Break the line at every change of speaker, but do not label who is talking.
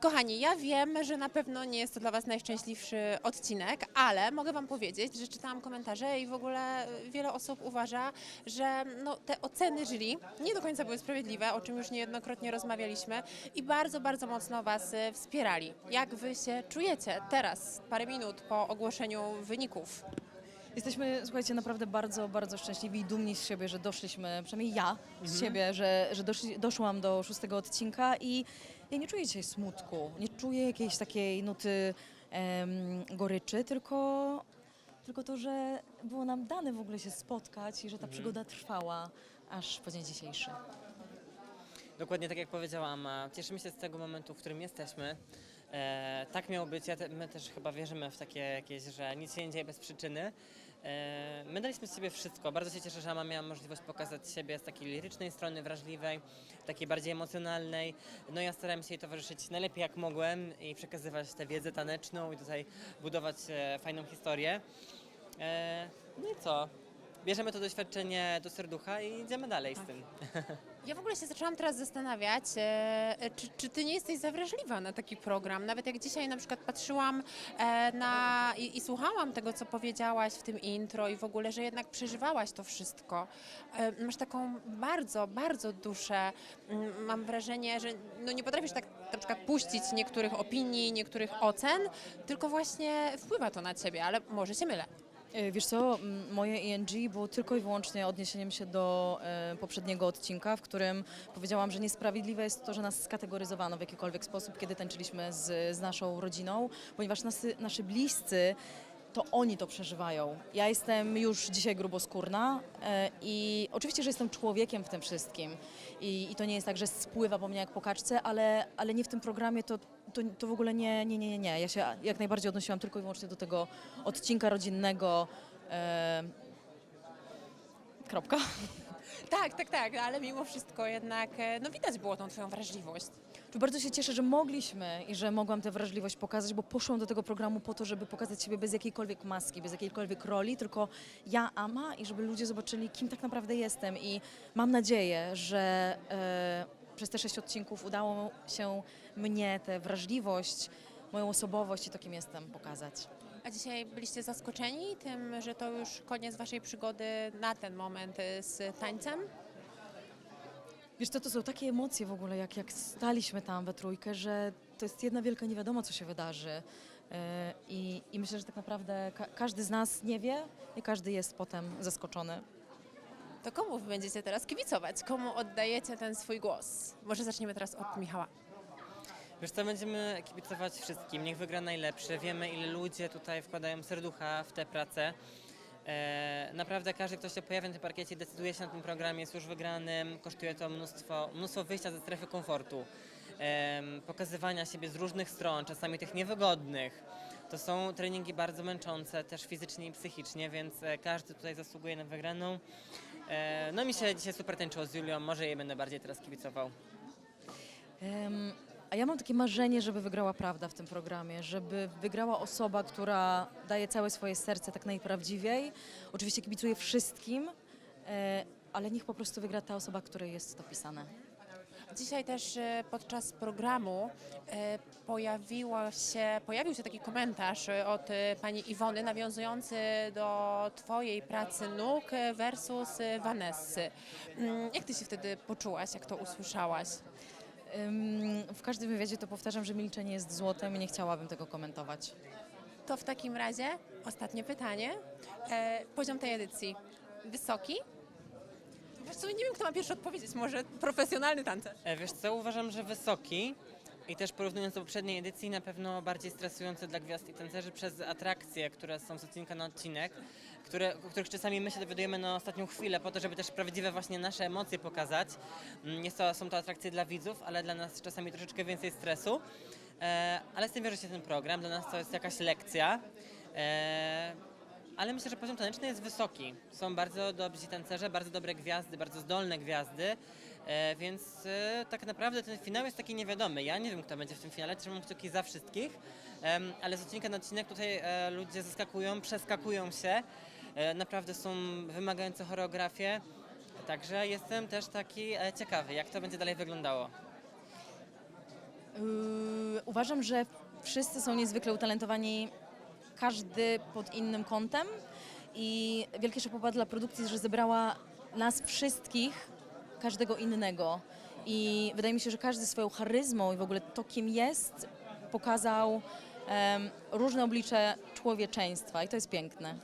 Kochani, ja wiem, że na pewno nie jest to dla Was najszczęśliwszy odcinek, ale mogę Wam powiedzieć, że czytałam komentarze i w ogóle wiele osób uważa, że no, te oceny jury nie do końca były sprawiedliwe, o czym już niejednokrotnie rozmawialiśmy i bardzo, bardzo mocno Was e, wspierali. Jak Wy się czujecie teraz, parę minut po ogłoszeniu wyników?
Jesteśmy, słuchajcie, naprawdę bardzo, bardzo szczęśliwi i dumni z siebie, że doszliśmy, przynajmniej ja z siebie, że, że doszli, doszłam do szóstego odcinka i ja nie czuję dzisiaj smutku, nie czuję jakiejś takiej nuty em, goryczy, tylko, tylko to, że było nam dane w ogóle się spotkać i że ta przygoda trwała aż po dzień dzisiejszy.
Dokładnie tak jak powiedziałam, a cieszymy się z tego momentu, w którym jesteśmy. E, tak miało być, ja te, my też chyba wierzymy w takie jakieś, że nic się nie dzieje bez przyczyny. E, my daliśmy z siebie wszystko. Bardzo się cieszę, że Ama miała możliwość pokazać siebie z takiej lirycznej strony, wrażliwej, takiej bardziej emocjonalnej. No ja starałem się jej towarzyszyć najlepiej jak mogłem i przekazywać tę wiedzę taneczną i tutaj budować e, fajną historię. E, no i co? Bierzemy to doświadczenie do serducha i idziemy dalej z tym.
Ja w ogóle się zaczęłam teraz zastanawiać, e, czy, czy ty nie jesteś zawrażliwa na taki program? Nawet jak dzisiaj na przykład patrzyłam e, na i, i słuchałam tego, co powiedziałaś w tym intro i w ogóle, że jednak przeżywałaś to wszystko. E, masz taką bardzo, bardzo duszę. Mm, Mam wrażenie, że no nie potrafisz tak na przykład puścić niektórych opinii, niektórych ocen, tylko właśnie wpływa to na ciebie, ale może się mylę.
E, Wiesz co, moje ING było tylko i wyłącznie odniesieniem się do e, poprzedniego odcinka, w którym powiedziałam, że niesprawiedliwe jest to, że nas skategoryzowano w jakikolwiek sposób, kiedy tańczyliśmy z, z naszą rodziną, ponieważ nasy, nasi bliscy to oni to przeżywają. Ja jestem już dzisiaj gruboskórna e, i oczywiście, że jestem człowiekiem w tym wszystkim I, i to nie jest tak, że spływa po mnie jak po kaczce, ale, ale nie w tym programie to, to, to w ogóle nie, nie, nie, nie, nie. Ja się jak najbardziej odnosiłam tylko i wyłącznie do tego odcinka rodzinnego. E, kropka.
Tak, tak, tak, ale mimo wszystko jednak e, no widać było tą twoją wrażliwość.
Bardzo się cieszę, że mogliśmy i że mogłam tę wrażliwość pokazać, bo poszłam do tego programu po to, żeby pokazać siebie bez jakiejkolwiek maski, bez jakiejkolwiek roli, tylko ja, Ama i żeby ludzie zobaczyli, kim tak naprawdę jestem. I mam nadzieję, że e, przez te sześć odcinków udało się mnie tę wrażliwość, moją osobowość i to, kim jestem, pokazać.
A dzisiaj byliście zaskoczeni tym, że to już koniec waszej przygody na ten moment y, z tańcem?
Wiesz co, to są takie emocje w ogóle, jak, jak staliśmy tam we trójkę, że to jest jedna wielka nie wiadomo, co się wydarzy. E, I, I myślę, że tak naprawdę ka- każdy z nas nie wie i każdy jest potem zaskoczony.
To komu wy będziecie teraz kibicować? Komu oddajecie ten swój głos? Może zaczniemy teraz od Michała.
Wiesz co, będziemy kibicować wszystkim, niech wygra najlepszy. Wiemy, ile ludzie tutaj wkładają serducha w tę pracę. E, naprawdę każdy, kto się pojawia na tym parkiecie, decyduje się na tym programie, jest już wygranym, kosztuje to mnóstwo, mnóstwo wyjścia ze strefy komfortu, pokazywania siebie z różnych stron, czasami tych niewygodnych. To są treningi bardzo męczące, też fizycznie i psychicznie, więc e, każdy tutaj zasługuje na wygraną. E, no mi się dzisiaj super tańczyło z Julią, może jej będę bardziej teraz kibicował.
A ja mam takie marzenie, żeby wygrała prawda w tym programie, żeby wygrała osoba, która daje całe swoje serce tak najprawdziwiej. Oczywiście kibicuję wszystkim, e, ale niech po prostu wygra ta osoba, której jest to pisane.
Dzisiaj też y, podczas programu y, pojawiła się, pojawił się taki komentarz od pani Iwony nawiązujący do twojej pracy nóg versus Vanessy. Mm, Jak ty się wtedy poczułaś, jak to usłyszałaś?
W każdym wywiadzie to powtarzam, że milczenie jest złotem i nie chciałabym tego komentować.
To w takim razie ostatnie pytanie. E, poziom tej edycji wysoki? Wiesz co, nie wiem, kto ma pierwszy odpowiedzieć. Może profesjonalny tancerz.
E, Wiesz co, uważam, że wysoki i też porównując do poprzedniej edycji, na pewno bardziej stresujący dla gwiazd i tancerzy przez atrakcje, które są z odcinka na odcinek, które, o których czasami my się dowiadujemy na ostatnią chwilę, po to, żeby też prawdziwe właśnie nasze emocje pokazać. Mm, Jest to, są to atrakcje dla widzów, ale dla nas czasami troszeczkę więcej stresu. E, ale z tym wiąże się ten program, dla nas to jest jakaś lekcja. E, ale myślę, że poziom taneczny jest wysoki. Są bardzo dobrzy tancerze, bardzo dobre gwiazdy, bardzo zdolne gwiazdy, e, więc e, tak naprawdę ten finał jest taki niewiadomy. Ja nie wiem, kto będzie w tym finale, trzymam kciuki za wszystkich, ale z odcinka na odcinek tutaj e, ludzie zaskakują, przeskakują się, naprawdę są wymagające choreografie, także jestem też taki ciekawy, jak to będzie dalej wyglądało.
Yy, uważam, że wszyscy są niezwykle utalentowani, każdy pod innym kątem i wielkie szapoba dla produkcji, że zebrała nas wszystkich, każdego innego. I wydaje mi się, że każdy swoją charyzmą i w ogóle to, kim jest, pokazał różne oblicze człowieczeństwa i to jest piękne.